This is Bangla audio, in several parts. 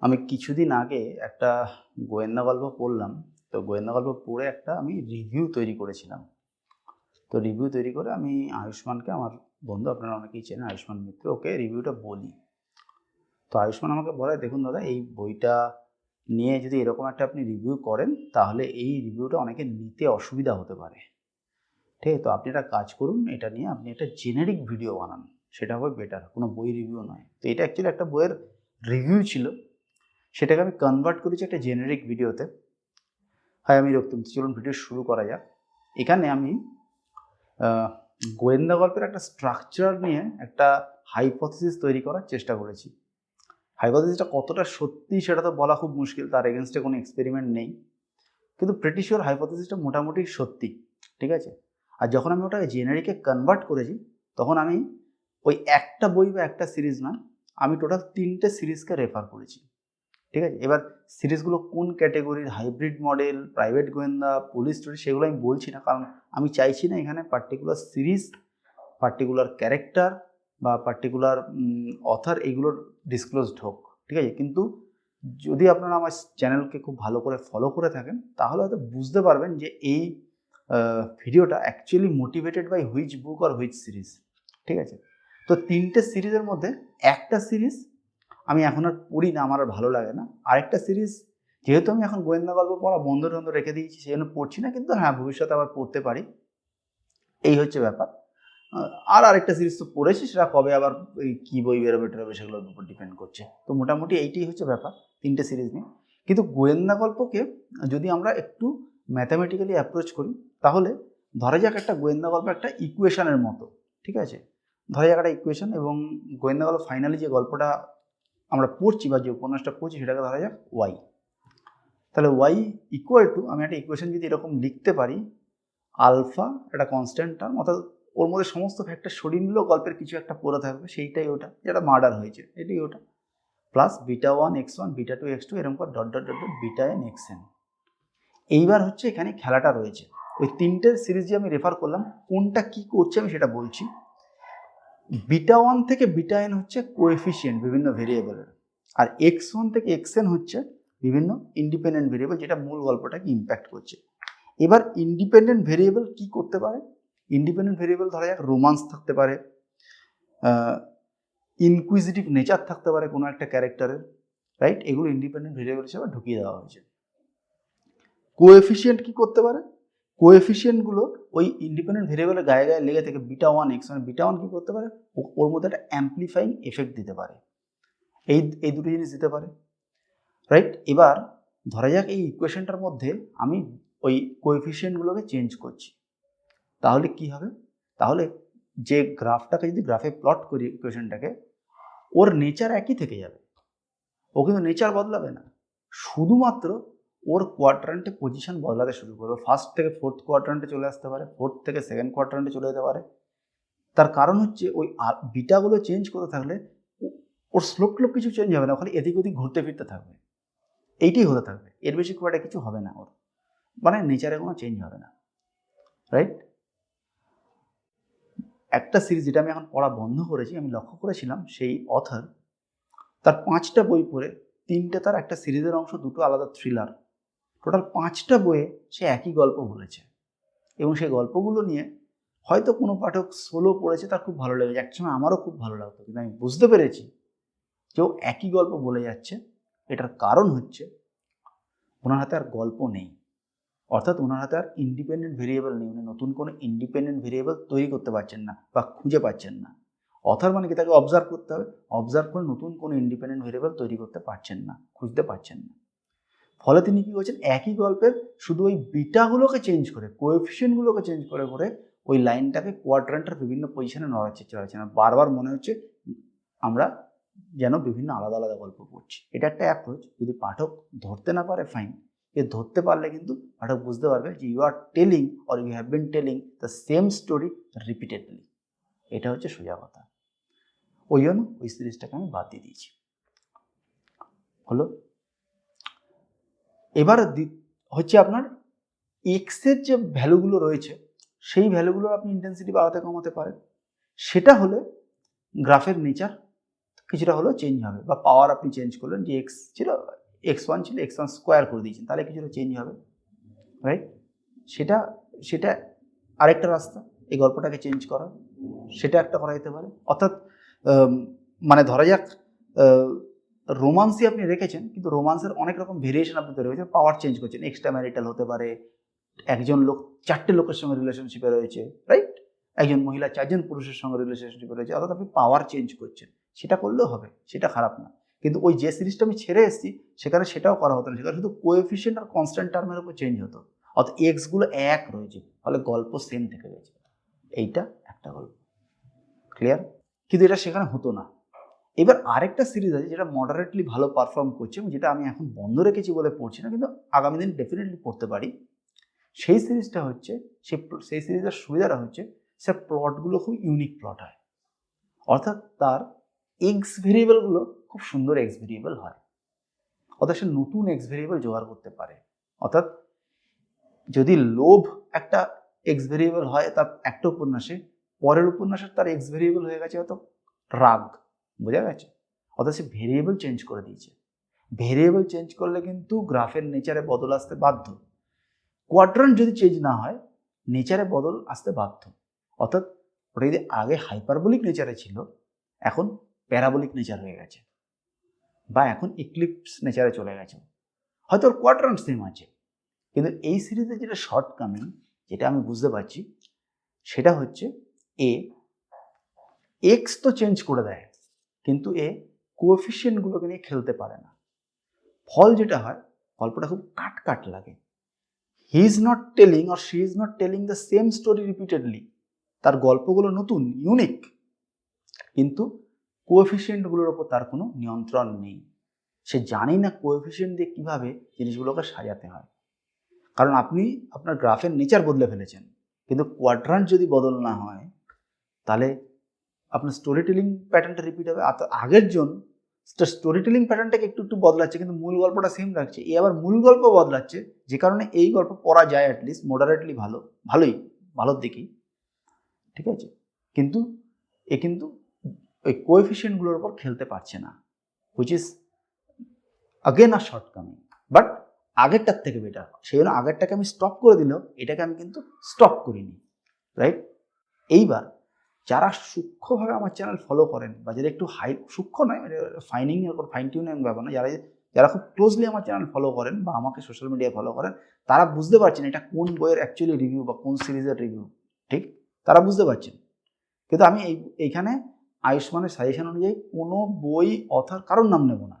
আমি কিছুদিন আগে একটা গোয়েন্দা গল্প পড়লাম। তো গোয়েন্দা গল্প পড়ে একটা আমি রিভিউ তৈরি করেছিলাম। তো রিভিউ তৈরি করে আমি আয়ুষ্মানকে, আমার বন্ধু, আপনারা অনেকেই চেনেন, আয়ুষ্মান মিত্র, ওকে রিভিউটা বলি। তো আয়ুষ্মান আমাকে বলে, দেখুন দাদা, এই বইটা নিয়ে যদি এরকম একটা আপনি রিভিউ করেন, তাহলে এই রিভিউটা অনেকে নিতে অসুবিধা হতে পারে। ঠিক তো আপনি একটা কাজ করুন, এটা নিয়ে আপনি একটা জেনেরিক ভিডিও বানান। সেটা হবে বেটার কোনো বই রিভিউ নয়। তো এটা অ্যাকচুয়ালি একটা বইয়ের রিভিউ ছিল। সেটাকে আমি কনভার্ট করেছি একটা জেনারিক ভিডিওতে হয় আমি রক্তম চলুন ভিডিও শুরু করা যাক। এখানে আমি গোয়েন্দা গল্পের একটা স্ট্রাকচার নিয়ে একটা হাইপোথিসিস তৈরি করার চেষ্টা করেছি। হাইপোথিসিসটা কতটা সত্যি সেটা তো বলা খুব মুশকিল, তার এগেনস্টে কোনো এক্সপেরিমেন্ট নেই। কিন্তু প্রেটিশিওর হাইপোথিসিসটা মোটামুটি সত্যি, ঠিক আছে? আর যখন আমি ওটাকে জেনারিকে কনভার্ট করেছি, তখন আমি ওই একটা বই বা একটা সিরিজ না, আমি টোটাল তিনটে সিরিজকে রেফার করেছি। ঠিক আছে? এবার সিরিজগুলো কোন ক্যাটেগরির হাইব্রিড মডেল প্রাইভেট গোয়েন্দা পুলিশ স্টোরি সেগুলো আমি বলছি না। কারণ আমি চাইছি না এখানে পার্টিকুলার সিরিজ পার্টিকুলার ক্যারেক্টার বা পার্টিকুলার অথার এগুলোর ডিসক্লোজড হোক। ঠিক আছে? কিন্তু যদি আপনারা আমার চ্যানেলকে খুব ভালো করে ফলো করে থাকেন, তাহলে হয়তো বুঝতে পারবেন যে এই ভিডিওটা actually motivated by which book R which series ঠিক আছে? তো তিনটে সিরিজের মধ্যে একটা সিরিজ আমি এখন আর পড়ি না, আমার আর ভালো লাগে না। আরেকটা সিরিজ যেহেতু আমি এখন গোয়েন্দা গল্প পড়া বন্ধ টন্ধ রেখে দিয়েছি, সেই জন্য পড়ছি না, কিন্তু হ্যাঁ ভবিষ্যতে আবার পড়তে পারি। এই হচ্ছে ব্যাপার। আর আরেকটা সিরিজ তো পড়েছি, সেটা কবে আবার কী বই বেরোবে টেরোবে সেগুলোর উপর ডিপেন্ড করছে। তো মোটামুটি এইটাই হচ্ছে ব্যাপার, তিনটে সিরিজ নিয়ে। কিন্তু গোয়েন্দা গল্পকে যদি আমরা একটু ম্যাথামেটিক্যালি অ্যাপ্রোচ করি, তাহলে ধরা যাক একটা গোয়েন্দা গল্প একটা ইকুয়েশনের মতো, ঠিক আছে? ধরা যাক একটা ইকুয়েশন এবং গোয়েন্দা গল্প ফাইনালি যে গল্পটা আমরা পড়ছি বা যে উপন্যাসটা পড়ছি সেটাকে ধরা যাক ওয়াই তাহলে ওয়াই ইকুয়াল টু আমি একটা ইকুয়েশন যদি এরকম লিখতে পারি আলফা একটা কনস্ট্যান্ট টার্ম অর্থাৎ ওর মধ্যে সমস্ত ফ্যাক্টর সরিয়ে নিলেও গল্পের কিছু একটা পড়ে থাকবে, সেইটাই ওটা, যেটা মার্ডার হয়েছে, এটাই ওটা। Plus beta one X one beta two X two এরকম করে dot dot dot dot beta N X N এইবার হচ্ছে এখানে খেলাটা রয়েছে। ওই তিনটের সিরিজ যে আমি রেফার করলাম, কোনটা কি করছে আমি সেটা বলছি। বিটা ওয়ান থেকে বিটা এন হচ্ছে কোএফিসিয়েন্ট বিভিন্ন ভেরিয়েবলের। আর এক্স ওয়ান থেকে এক্স এন হচ্ছে বিভিন্ন ইন্ডিপেন্ডেন্ট ভেরিয়েবল, যেটা মূল গল্পটাকে ইম্প্যাক্ট করছে। এবার ইন্ডিপেন্ডেন্ট ভেরিয়েবল কি করতে পারে? ইন্ডিপেন্ডেন্ট ভেরিয়েবল ধরা যাক, রোমান্স থাকতে পারে ইনকুইজিটিভ নেচার থাকতে পারে কোনো একটা ক্যারেক্টারের রাইট এগুলো ইন্ডিপেন্ডেন্ট ভেরিয়েবল হিসেবে ঢুকিয়ে দেওয়া হয়েছে। কোএফিসিয়েন্ট কি করতে পারে? কোএফিসিয়েন্টগুলো ওই ইন্ডিপেন্ডেন্ট ভেরিয়েবলের গায়ে গায়ে লেগে থেকে বিটা ওয়ান এক্স মানে বিটা ওয়ান কী করতে পারে? ওর মধ্যে একটা অ্যাম্পলিফাইং এফেক্ট দিতে পারে। এই এই দুটো জিনিস দিতে পারে। রাইট এবার ধরা যাক এই ইকুয়েশনটার মধ্যে আমি ওই কোএফিসিয়েন্টগুলোকে চেঞ্জ করছি। তাহলে কি হবে? তাহলে যে গ্রাফটাকে যদি গ্রাফে প্লট করি ইকুয়েশনটাকে ওর নেচার একই থেকে যাবে। ও কিন্তু নেচার বদলাবে না। শুধুমাত্র ওর কোয়ার্টারেন্টে পজিশন বদলাতে শুরু করবে। ফার্স্ট থেকে ফোর্থ কোয়ার্টারেন্টে চলে আসতে পারে ফোর্থ থেকে সেকেন্ড কোয়ার্টারেন্টে চলে যেতে পারে। তার কারণ হচ্ছে ওই বিটাগুলো চেঞ্জ করতে থাকলে ওর স্লোপ ক্লোপ কিছু চেঞ্জ হবে না ওখানে এদিক ওদিক ঘুরতে ফিরতে থাকবে। এইটাই হতে থাকবে। এর বেশি খুব একটা কিছু হবে না ওর। মানে নেচারে কোনো চেঞ্জ হবে না। রাইট একটা সিরিজ যেটা আমি এখন পড়া বন্ধ করেছি, আমি লক্ষ্য করেছিলাম সেই অথার তার পাঁচটা বই পড়ে, তিনটে তার একটা সিরিজের অংশ, দুটো আলাদা থ্রিলার টোটাল পাঁচটা বইয়ে সে একই গল্প বলেছে। এবং সেই গল্পগুলো নিয়ে হয়তো কোনো পাঠক সোলো পড়েছে, তার খুব ভালো লেগেছে। একসময় আমারও খুব ভালো লাগতো, কিন্তু আমি বুঝতে পেরেছি যে ও একই গল্প বলে যাচ্ছে। এটার কারণ হচ্ছে ওনার হাতে আর গল্প নেই। অর্থাৎ ওনার হাতে আর ইন্ডিপেন্ডেন্ট ভেরিয়েবল নেই। উনি নতুন কোনো ইন্ডিপেন্ডেন্ট ভেরিয়েবল তৈরি করতে পারছেন না বা খুঁজে পাচ্ছেন না। অথার মানে কি? তাকে অবজার্ভ করতে হবে। অবজার্ভ করে নতুন কোনো ইন্ডিপেন্ডেন্ট ভেরিয়েবল তৈরি করতে পারছেন না, খুঁজতে পারছেন না। ফলে তিনি কি করছেন? একই গল্পের শুধু ওই বিটাগুলোকে চেঞ্জ করে কোএফিসিয়েন্টগুলোকে চেঞ্জ করে করে ওই লাইনটাকে কোয়াড্রেন্টের বিভিন্ন পজিশনে নড়াচ্ছে চড়াচ্ছে না বারবার মনে হচ্ছে আমরা যেন বিভিন্ন আলাদা আলাদা গল্প পড়ছি। এটা একটা অ্যাপ্রোচ যদি পাঠক ধরতে না পারে ফাইন এ ধরতে পারলে কিন্তু পাঠক বুঝতে পারবে যে you are telling or you have been telling the same story repeatedly এটা হচ্ছে সোজা কথা। ওই জন্য ওই সিরিজটাকে আমি বাদ দিয়ে দিয়েছি। হলো এবার হচ্ছে আপনার এক্সের যে ভ্যালুগুলো রয়েছে, সেই ভ্যালুগুলো আপনি ইন্টেন্সিটি বাড়াতে কমাতে পারেন। সেটা হলে গ্রাফের নেচার কিছুটা হলেও চেঞ্জ হবে বা পাওয়ার আপনি চেঞ্জ করলেন যে এক্স ছিল এক্স ওয়ান ছিল এক্স ওয়ান স্কোয়ার করে দিয়েছেন, তাহলে কিছুটা চেঞ্জ হবে রাইট সেটা সেটা আরেকটা রাস্তা, এই গল্পটাকে চেঞ্জ করা, সেটা একটা করা যেতে পারে। অর্থাৎ মানে ধরা যাক রোমান্সই আপনি রেখেছেন, কিন্তু রোমান্সের অনেক রকম ভেরিয়েশন আপনি তৈরি হয়েছে পাওয়ার চেঞ্জ করছেন এক্সট্রা ম্যারিটাল হতে পারে, একজন লোক, চারটে লোকের সঙ্গে রিলেশনশিপে রয়েছে রাইট একজন মহিলা, চারজন পুরুষের সঙ্গে রিলেশনশিপে রয়েছে, অর্থাৎ আপনি পাওয়ার চেঞ্জ করছেন। সেটা করলেও হবে, সেটা খারাপ না। কিন্তু ওই যে সিরিজটা আমি ছেড়ে এসেছি, সেখানে সেটাও করা হতো না, সেখানে শুধু কোএফিসিয়েন্ট আর কনস্ট্যান্ট টার্মের উপর চেঞ্জ হতো। অর্থাৎ এক্সগুলো এক রয়েছে, ফলে গল্প সেম থেকে গেছে। এইটা একটা গল্প। ক্লিয়ার কিন্তু এটা সেখানে হতো না। এবার আরেকটা সিরিজ আছে যেটা মডারেটলি ভালো পারফর্ম করছে এবং যেটা আমি এখন বন্ধ রেখেছি বলে পড়ছি না, কিন্তু আগামী দিন ডেফিনেটলি পড়তে পারি। সেই সিরিজটা হচ্ছে, সেই সেই সিরিজের সুবিধাটা হচ্ছে সে প্লটগুলো খুব ইউনিক প্লট হয়। অর্থাৎ তার এক্স ভেরিয়েবলগুলো খুব সুন্দর এক্স ভেরিয়েবল হয়। অর্থাৎ সে নতুন এক্স ভেরিয়েবল জোগাড় করতে পারে। অর্থাৎ যদি লোভ একটা এক্স ভেরিয়েবল হয়, তার একটা উপন্যাসে, পরের উপন্যাসের তার এক্স ভেরিয়েবল হয়ে গেছে হয়তো রাগ। বোঝা গেছে? অর্থাৎ সে ভেরিয়েবল চেঞ্জ করে দিয়েছে। ভেরিয়েবল চেঞ্জ করলে কিন্তু গ্রাফের নেচারে বদল আসতে বাধ্য। কোয়াড্রান্ট যদি চেঞ্জ না হয় নেচারে বদল আসতে বাধ্য। অর্থাৎ ওটা যদি আগে হাইপারবলিক নেচারে ছিল, এখন প্যারাবলিক নেচার হয়ে গেছে। বা এখন ইক্লিপস নেচারে চলে গেছে। হয়তো ওর কোয়াড্রান্ট সেম আছে। কিন্তু এই সিরিজে যেটা শর্ট কামিং যেটা আমি বুঝতে পারছি, সেটা হচ্ছে এ এক্স তো চেঞ্জ করে দেয়। কিন্তু এ কোএফিসিয়েন্টগুলোকে নিয়ে খেলতে পারে না। ফল যেটা হয়, গল্পটা খুব কাট কাট লাগে। He is not telling or she is not telling the same story repeatedly তার গল্পগুলো নতুন ইউনিক কিন্তু কোএফিসিয়েন্টগুলোর ওপর তার কোনো নিয়ন্ত্রণ নেই। সে জানি না কোএফিসিয়েন্ট দিয়ে কীভাবে জিনিসগুলোকে সাজাতে হয়। কারণ আপনি আপনার গ্রাফের নেচার বদলে ফেলেছেন। কিন্তু কোয়াড্রান্ট যদি বদল না হয়, তাহলে আপনার স্টোরি টেলিং প্যাটার্নটা রিপিট হবে। আর আগের জন স্টোরি টেলিং প্যাটার্নটাকে একটু একটু বদলাচ্ছে, কিন্তু মূল গল্পটা সেম রাখছে। এ আবার মূল গল্প বদলাচ্ছে, যে কারণে এই গল্প পড়া যায় অ্যাটলিস্ট মডারেটলি ভালো, ভালোই, ভালোর দিকেই। ঠিক আছে? কিন্তু এ কিন্তু ওই কোএফিসিয়েন্টগুলোর উপর খেলতে পারছে না which is again our shortcoming but আগেরটার থেকে বেটার সেই জন্য আগেরটাকে আমি স্টপ করে দিলেও এটাকে আমি কিন্তু স্টপ করিনি। রাইট এইবার যারা সূক্ষ্মভাবে আমার চ্যানেল ফলো করেন বা যারা একটু হাই সূক্ষ্ম নয় ফাইনিং এর উপর ফাইন টিউনিং ব্যাপার না যারা যারা খুব ক্লোজলি আমার চ্যানেল ফলো করেন বা আমাকে সোশ্যাল মিডিয়ায় ফলো করেন, তারা বুঝতে পারছেন এটা কোন বইয়ের অ্যাকচুয়ালি রিভিউ বা কোন সিরিজের রিভিউ ঠিক? তারা বুঝতে পারছেন। কিন্তু আমি এই, এইখানে আয়ুষ্মানের সাজেশন অনুযায়ী কোনো বই অথার কারোর নাম নেব না,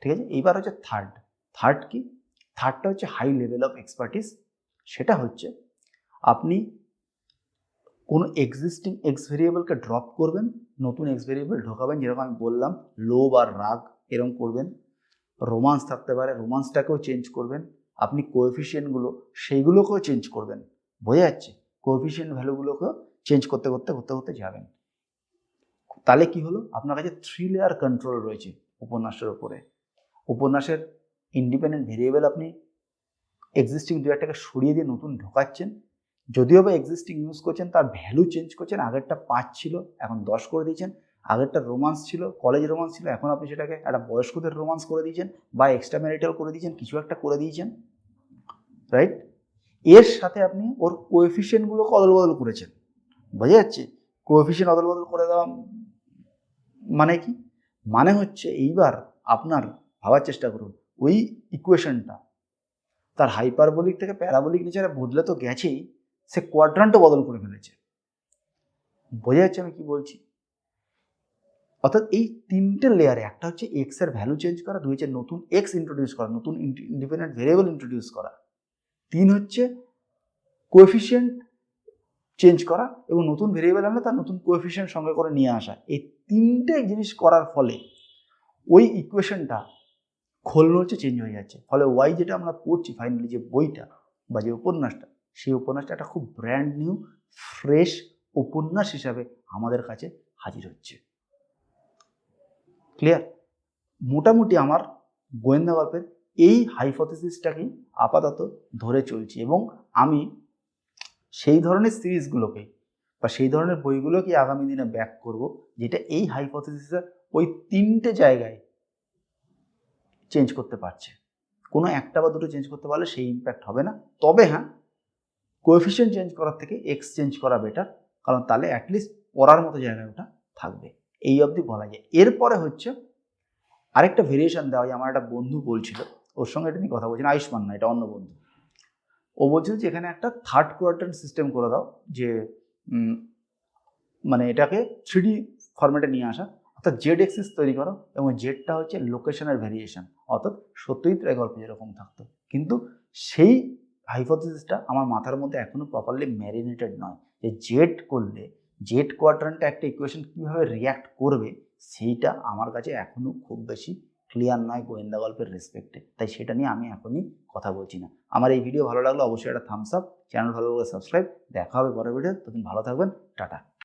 ঠিক আছে? এইবার হচ্ছে থার্ড থার্ড কি? থার্ডটা হচ্ছে হাই লেভেল অফ এক্সপার্টিস সেটা হচ্ছে আপনি কোনো এক্সিস্টিং এক্স ভেরিয়েবলকে ড্রপ করবেন, নতুন এক্স ভেরিয়েবল ঢোকাবেন, যেরকম আমি বললাম, লোভ আর রাগ এরকম করবেন। রোমান্স থাকতে পারে রোমান্সটাকেও চেঞ্জ করবেন। আপনি কোএফিসিয়েন্টগুলো সেইগুলোকেও চেঞ্জ করবেন। বোঝা যাচ্ছে? কোএফিসিয়েন্ট ভ্যালুগুলোকেও চেঞ্জ করতে করতে করতে করতে যাবেন। তাহলে কি হলো? আপনার কাছে থ্রি লেয়ার কন্ট্রোল রয়েছে উপন্যাসের ওপরে উপন্যাসের ইন্ডিপেন্ডেন্ট ভেরিয়েবল আপনি এক্সিস্টিং দু একটাকে সরিয়ে দিয়ে নতুন ঢোকাচ্ছেন। যদিও বা এক্সিস্টিং ইউজ করছেন, তার ভ্যালু চেঞ্জ করছেন, আগেরটা পাঁচ ছিল, এখন দশ করে দিয়েছেন। আগেরটা রোমান্স ছিল কলেজ রোমান্স ছিল, এখন আপনি সেটাকে একটা বয়স্কদের রোমান্স করে দিয়েছেন বা এক্সট্রা ম্যারিটাল করে দিয়েছেন, কিছু একটা করে দিয়েছেন রাইট এর সাথে আপনি ওর কোএফিসিয়েন্টগুলোকে অদল বদল করেছেন। বোঝা যাচ্ছে? কোএফিসিয়েন্ট অদল বদল করে দেওয়া মানে কি? মানে হচ্ছে এইবার আপনার ভাবার চেষ্টা করুন, ওই ইকুয়েশনটা তার হাইপারবলিক থেকে প্যারাবলিক নেচারে বদলে তো গেছেই। সে কোয়াড্রান্টও বদল করে ফেলেছে। বোঝা যাচ্ছে আমি কি বলছি? অর্থাৎ এই তিনটে লেয়ারে একটা হচ্ছে এক্সের ভ্যালু চেঞ্জ করা, দুই হচ্ছে নতুন এক্স ইন্ট্রোডিউস করা, নতুন ইন্ডিপেন্ডেন্ট ভেরিয়েবল ইন্ট্রোডিউস করা। তিন হচ্ছে কোএফিসিয়েন্ট চেঞ্জ করা এবং নতুন ভেরিয়েবল আনলে তার নতুন কোএফিসিয়েন্ট সঙ্গে করে নিয়ে আসা। এই তিনটে জিনিস করার ফলে ওই ইকুয়েশনটা খোলন হচ্ছে চেঞ্জ হয়ে যাচ্ছে। ফলে ওয়াই যেটা আমরা পড়ছি ফাইনালি যে বইটা বা যে উপন্যাসটা সেই উপন্যাসটা একটা খুব ব্র্যান্ড নিউ ফ্রেশ উপন্যাস হিসাবে আমাদের কাছে হাজির হচ্ছে। ক্লিয়ার মোটামুটি আমার গোয়েন্দা গল্পের এই হাইপোথেসিসটাকেই আপাতত ধরে চলছি এবং আমি সেই ধরনের সিরিজগুলোকে বা সেই ধরনের বইগুলোকে আগামী দিনে ব্যাক করব, যেটা এই হাইপোথেসিসের ওই তিনটে জায়গায় চেঞ্জ করতে পারছে। কোনো একটা বা দুটো চেঞ্জ করতে পারলে সেই ইম্প্যাক্ট হবে না। তবে হ্যাঁ কোএফিসিয়েন্ট চেঞ্জ করার থেকে এক্স চেঞ্জ করা বেটার কারণ তাহলে অ্যাটলিস্ট পড়ার মতো জায়গায় ওটা থাকবে। এই অবধি বলা যায়। এরপরে হচ্ছে আরেকটা ভেরিয়েশন দেওয়া যায় আমার একটা বন্ধু বলছিল, ওর সঙ্গে এটা নিয়ে কথা বলছেন আয়ুষ্মান না, এটা অন্য বন্ধু। ও বলছিল যে, এখানে একটা থার্ড কোয়ার্টার সিস্টেম করে দাও, যে মানে এটাকে থ্রিডি ফরম্যাটে নিয়ে আসা। অর্থাৎ জেড এক্সিস তৈরি করো এবং জেডটা হচ্ছে লোকেশনের ভেরিয়েশন অর্থাৎ সত্যজিৎ রায় গল্পে যেরকম থাকতো। কিন্তু সেই হাইপোথিসিসটা আমার মাথার মধ্যে এখনও প্রপারলি ম্যারিনেটেড নয়। যে জেড করলে জেড কোয়াড্রানটা একটা ইকুয়েশন কীভাবে রিয়াক্ট করবে, সেইটা আমার কাছে এখনও খুব বেশি ক্লিয়ার নয় গোয়েন্দা গল্পের রেসপেক্টে তাই সেটা নিয়ে আমি এখনই কথা বলছি না। আমার এই ভিডিও ভালো লাগলে অবশ্যই একটা থামস আপ চ্যানেল ভালো লাগলে সাবস্ক্রাইব দেখা হবে পরের ভিডিও তখন ভালো থাকবেন। টাটা।